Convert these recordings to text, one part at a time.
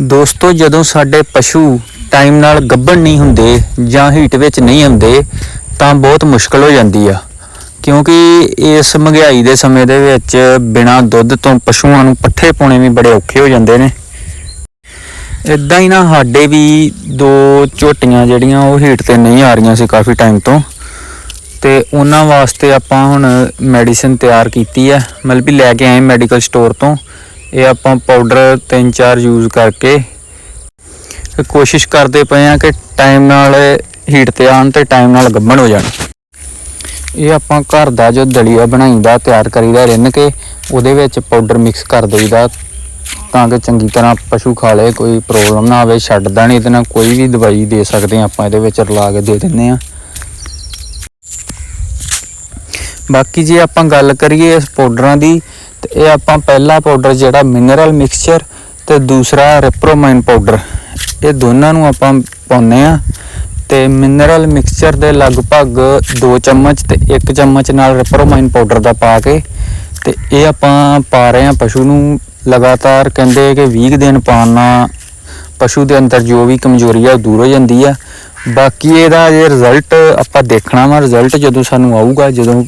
ਦੋਸਤੋ, ਜਦੋਂ ਸਾਡੇ ਪਸ਼ੂ ਟਾਈਮ ਨਾਲ ਗੱਭਣ ਨਹੀਂ ਹੁੰਦੇ ਜਾਂ ਹੀਟ ਵਿੱਚ ਨਹੀਂ ਆਉਂਦੇ ਤਾਂ ਬਹੁਤ ਮੁਸ਼ਕਲ ਹੋ ਜਾਂਦੀ ਆ। ਕਿਉਂਕਿ ਇਸ ਮਹਿੰਗਾਈ ਦੇ ਸਮੇਂ ਦੇ ਵਿੱਚ ਬਿਨਾਂ ਦੁੱਧ ਤੋਂ ਪਸ਼ੂਆਂ ਨੂੰ ਪੱਠੇ ਪਾਉਣੇ ਵੀ ਬੜੇ ਔਖੇ ਹੋ ਜਾਂਦੇ ਨੇ। ਇਦਾਂ ਹੀ ਨਾ ਸਾਡੇ ਵੀ ਦੋ ਝੋਟੀਆਂ ਜਿਹੜੀਆਂ, ਉਹ ਹੀਟ ਤੇ ਨਹੀਂ ਆ ਰਹੀਆਂ ਸੀ ਕਾਫੀ ਟਾਈਮ ਤੋਂ। ਤੇ ਉਹਨਾਂ ਵਾਸਤੇ ਆਪਾਂ ਹੁਣ ਮੈਡੀਸਿਨ ਤਿਆਰ ਕੀਤੀ ਹੈ ਮਤਲਬ ਵੀ ਲੈ ਕੇ ਆਏ ਮੈਡੀਕਲ ਸਟੋਰ ਤੋਂ। ਇਹ ਆਪਾਂ ਪਾਊਡਰ ਤਿੰਨ ਚਾਰ ਯੂਜ਼ ਕਰਕੇ ਕੋਸ਼ਿਸ਼ ਕਰਦੇ ਪਏ ਆ ਕਿ ਟਾਈਮ ਨਾਲ ਹੀਟ ਤੇ ਆਉਣ ਤੇ ਟਾਈਮ ਨਾਲ ਗੱਭਣ ਹੋ ਜਾਣ। ਇਹ ਆਪਾਂ ਘਰ ਦਾ ਜੋ ਦਲੀਆ ਬਣਾਈਦਾ, ਤਿਆਰ ਕਰੀਦਾ ਰਿੰਨ ਕੇ, ਉਹਦੇ ਵਿੱਚ ਪਾਊਡਰ ਮਿਕਸ ਕਰ ਦੇਈਦਾ ਤਾਂ ਕਿ ਚੰਗੀ ਤਰ੍ਹਾਂ ਪਸ਼ੂ ਖਾ ਲੇ ਕੋਈ ਪ੍ਰੋਬਲਮ ਨਾ ਆਵੇ ਛੱਡਦਾ ਨਹੀਂ ਇਹਦੇ ਨਾਲ ਕੋਈ ਵੀ ਦਵਾਈ ਦੇ ਸਕਦੇ ਹਾਂ ਆਪਾਂ, ਇਹਦੇ ਵਿੱਚ ਰਲਾ ਕੇ ਦੇ ਦਿੰਨੇ ਆ ਬਾਕੀ ਜੇ ਆਪਾਂ ਗੱਲ ਕਰੀਏ ਇਸ ਪਾਊਡਰਾਂ ਦੀ ਇਹ ਆਪਾਂ ਪਹਿਲਾ ਪਾਊਡਰ ਜਿਹੜਾ ਮਿਨਰਲ ਮਿਕਸਚਰ ਤੇ ਦੂਸਰਾ ਰਿਪਰੋਮਾਈਨ ਪਾਊਡਰ ਇਹ ਦੋਨਾਂ ਨੂੰ ਆਪਾਂ ਪਾਉਂਦੇ ਆ ਤੇ ਮਿਨਰਲ ਮਿਕਸਚਰ ਦੇ ਲਗਭਗ 2 ਚਮਚ ਤੇ 1 ਚਮਚ ਨਾਲ ਰਿਪਰੋਮਾਈਨ ਪਾਊਡਰ ਦਾ ਪਾ ਕੇ ਤੇ ਇਹ ਆਪਾਂ ਪਾ ਰਹੇ ਆ ਪਸ਼ੂ ਨੂੰ ਲਗਾਤਾਰ ਕਹਿੰਦੇ ਕਿ 20 ਕੁ ਦਿਨ ਪਾਉਣ ਨਾਲ ਪਸ਼ੂ ਦੇ ਅੰਦਰ ਜੋ ਵੀ ਕਮਜ਼ੋਰੀ ਆ ਉਹ ਦੂਰ ਹੋ ਜਾਂਦੀ ਆ। ਬਾਕੀ ਇਹਦਾ ਜੇ ਰਿਜ਼ਲਟ ਆਪਾਂ ਦੇਖਣਾ ਵਾ ਰਿਜ਼ਲਟ ਜਦੋਂ ਸਾਨੂੰ ਆਊਗਾ, ਜਦੋਂ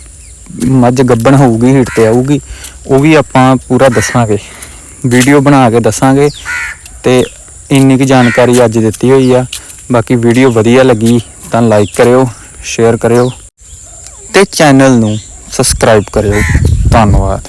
ਮੱਝ ਗੱਬਣ ਹੋਊਗੀ, ਹੀਟ ਤੇ ਆਊਗੀ, ਉਹ ਵੀ ਆਪਾਂ ਪੂਰਾ ਦੱਸਾਂਗੇ। ਵੀਡੀਓ ਬਣਾ ਕੇ ਦੱਸਾਂਗੇ ਤੇ ਇੰਨੀ ਕੁ ਜਾਣਕਾਰੀ ਅੱਜ ਦਿੱਤੀ ਹੋਈ ਆ। ਬਾਕੀ ਵੀਡੀਓ ਵਧੀਆ ਲੱਗੀ ਤਾਂ ਲਾਈਕ ਕਰਿਓ, ਸ਼ੇਅਰ ਕਰਿਓ ਤੇ ਚੈਨਲ ਨੂੰ ਸਬਸਕ੍ਰਾਈਬ ਕਰਿਓ। ਧੰਨਵਾਦ।